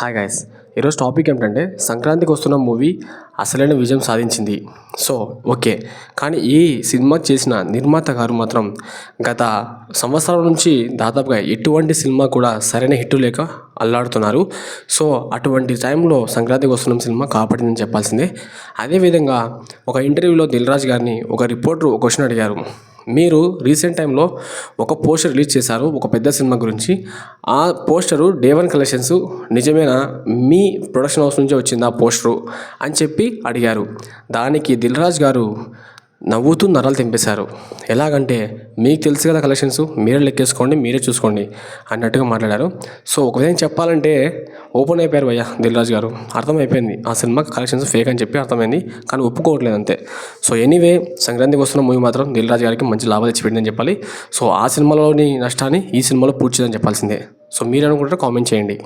Hi guys ఈరోజు topic ఏమిటంటే సంక్రాంతికి వస్తున్న మూవీ అసలైన విజయం సాధించింది. సో ఓకే కానీ ఈ సినిమా చేసిన నిర్మాత గారు మాత్రం గత సంవత్సరం నుంచి దాదాపుగా ఎటువంటి సినిమా కూడా సరైన హిట్ లేక అల్లాడుతున్నారు. సో అటువంటి టైంలో సంక్రాంతికి వస్తున్న సినిమా కాపాడిందని చెప్పాల్సిందే. అదేవిధంగా ఒక ఇంటర్వ్యూలో దిల్రాజ్ గారిని ఒక రిపోర్టర్ ఒక క్వశ్చన్ అడిగారు. మీరు రీసెంట్ టైంలో ఒక పోస్టర్ రిలీజ్ చేశారు ఒక పెద్ద సినిమా గురించి. ఆ పోస్టరు డే వన్ కలెక్షన్స్ నిజమేనా? మీ ప్రొడక్షన్ హౌస్ నుంచే వచ్చింది ఆ పోస్టరు అని చెప్పి అడిగారు. దానికి దిల్రాజ్ గారు నవ్వుతూ నరాలు తెంపేశారు. ఎలాగంటే మీకు తెలుసు కదా కలెక్షన్స్ మీరే లెక్కేసుకోండి మీరే చూసుకోండి అన్నట్టుగా మాట్లాడారు. సో ఒక విధంగా చెప్పాలంటే ఓపెన్ అయిపోయారు భయ్య దిల్ రాజు గారు. అర్థమైపోయింది. ఆ సినిమా కలెక్షన్స్ ఫేక్ అని చెప్పి అర్థమైంది కానీ ఒప్పుకోవట్లేదు అంతే. సో ఎనీవే సంక్రాంతికి వస్తున్న మూవీ మాత్రం దిల్ రాజు గారికి మంచి లాభాలు తెచ్చిపెట్టిందని చెప్పాలి. సో ఆ సినిమాలోని నష్టాన్ని ఈ సినిమాలో పూడ్చిందని చెప్పాల్సిందే. సో మీరు అనుకుంటే కామెంట్ చేయండి.